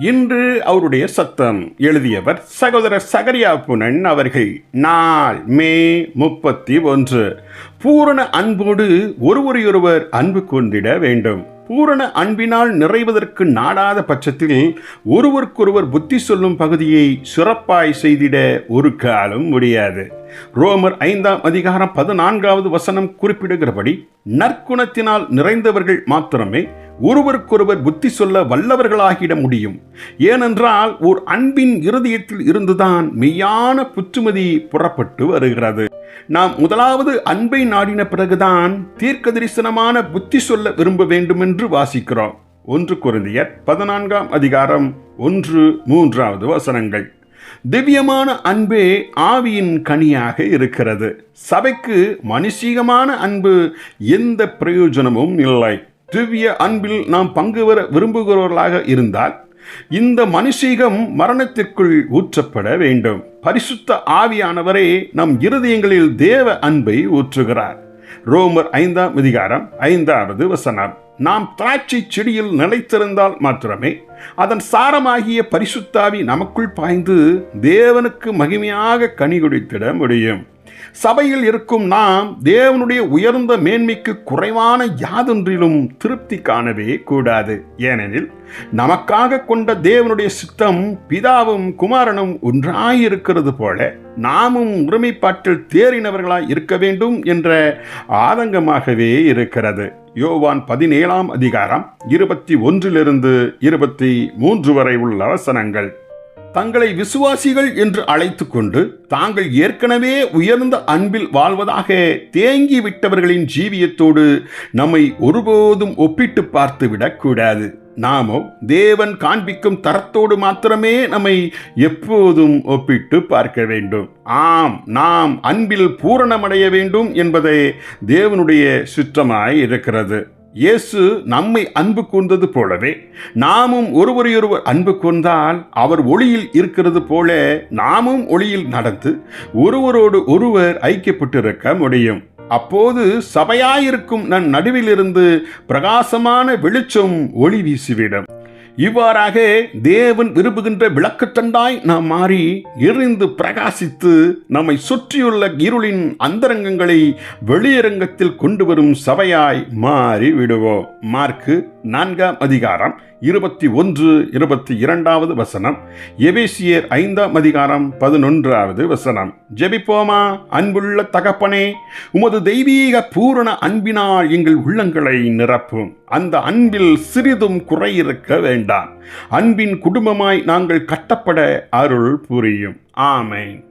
இன்று அவருடைய சத்தம் எழுதியவர் சகோதரர் சகரியா புனன் அவர்கள். நாள் மே முப்பத்தி ஒன்று பூரண அன்போடு ஒருவரையொருவர் அன்பு கொண்டிட வேண்டும். பூரண அன்பினால் நிறைவதற்கு நாடாத பட்சத்தில் ஒருவருக்கொருவர் புத்தி சொல்லும் பகுதியை சிறப்பாய் செய்திட ஒரு காலம் முடியாது. ரோமர் ஐந்தாம் அதிகாரம் பதினான்காவது வசனம் குறிப்பிடுகிறபடி நற்குணத்தினால் நிறைந்தவர்கள் மாத்திரமே ஒருவருக்கொருவர் புத்தி சொல்ல வல்லவர்களாகிட முடியும். ஏனென்றால் ஓர் அன்பின் இருதயத்தில் இருந்துதான் மெய்யான புற்றுமதி புறப்பட்டு வருகிறது. நாம் முதலாவது அன்பை நாடின பிறகுதான் தீர்க்க தரிசனமான புத்தி சொல்ல விரும்ப வேண்டுமென்று வாசிக்கிறோம். ஒன்று குருந்தியர் பதினான்காம் அதிகாரம் ஒன்று மூன்றாவது வசனங்கள். திவ்யமான அன்பே ஆவியின் கனியாக இருக்கிறது. சபைக்கு மனுஷீகமான அன்பு எந்த பிரயோஜனமும் இல்லை. திவ்ய அன்பில் நாம் பங்கு பெற விரும்புகிறவர்களாக இருந்தால் இந்த மனுஷீகம் மரணத்திற்குள் ஊற்றப்பட வேண்டும். பரிசுத்த ஆவியானவரே நம் இருதயங்களில் தேவ அன்பை ஊற்றுகிறார். ரோமர் ஐந்தாம் அதிகாரம் ஐந்தாவது வசனம். நாம் திராட்சை செடியில் நிலைத்திருந்தால் மாத்திரமே அதன் சாரமாகிய பரிசுத்தாவி நமக்குள் பாய்ந்து தேவனுக்கு மகிமையாக கனி முடியும். சபையில் இருக்கும் நாம் தேவனுடைய உயர்ந்த மேன்மைக்கு குறைவான யாதொன்றிலும் திருப்தி காணவே கூடாது. ஏனெனில் நமக்காக கொண்ட தேவனுடைய சித்தம் பிதாவும் குமாரனும் ஒன்றாயிருக்கிறது போல நாமும் உரிமைப்பாட்டில் தேறினவர்களாய் இருக்க வேண்டும் என்ற ஆதங்கமாகவே இருக்கிறது. யோவான் பதினேழாம் அதிகாரம் இருபத்தி ஒன்றிலிருந்து இருபத்தி மூன்று வரை உள்ள வசனங்கள். தங்களை விசுவாசிகள் என்று அழைத்து கொண்டு தாங்கள் ஏற்கனவே உயர்ந்த அன்பில் வாழ்வதாக தேங்கி விட்டவர்களின் ஜீவியத்தோடு நம்மை ஒருபோதும் ஒப்பிட்டு பார்த்து விடக்கூடாது நாமோ தேவன் காண்பிக்கும் தரத்தோடு மாத்திரமே நம்மை எப்போதும் ஒப்பிட்டு பார்க்க வேண்டும். ஆம் நாம் அன்பில் பூரணமடைய வேண்டும் என்பதே தேவனுடைய சுற்றமாய் இருக்கிறது. இயேசு நம்மை அன்பு கூர்ந்தது போலவே நாமும் ஒருவரையொருவர் அன்பு கூர்ந்தால் அவர் ஒளியில் இருக்கிறது போல நாமும் ஒளியில் நடந்து ஒருவரோடு ஒருவர் ஐக்கியப்பட்டிருக்க முடியும். அப்போது சபையாயிருக்கும் நன் நடுவிலிருந்து பிரகாசமான வெளிச்சம் ஒளி வீசிவிடும். இவ்வாறாக தேவன் விரும்புகின்ற விளக்குத்தண்டாய் நாம் மாறி எரிந்து பிரகாசித்து நம்மை சுற்றியுள்ள இருளின் அந்தரங்கங்களை வெளியரங்கத்தில் கொண்டு வரும் சபையாய் மாறி விடுவோம் மார்க்கு நான்காம் அதிகாரம் இருபத்தி ஒன்று இருபத்தி இரண்டாவது வசனம் எபேசியர் ஐந்தாம் அதிகாரம் பதினொன்றாவது வசனம். ஜெபிப்போமா அன்புள்ள தகப்பனே உமது தெய்வீக பூரண அன்பினால் எங்கள் உள்ளங்களை நிரப்பும். அந்த அன்பில் சிறிதும் குறையிருக்க வேண்டும். வேண்டாம் அன்பின் குடும்பமாய் நாங்கள் கட்டப்பட அருள் புரியும். ஆமேன்.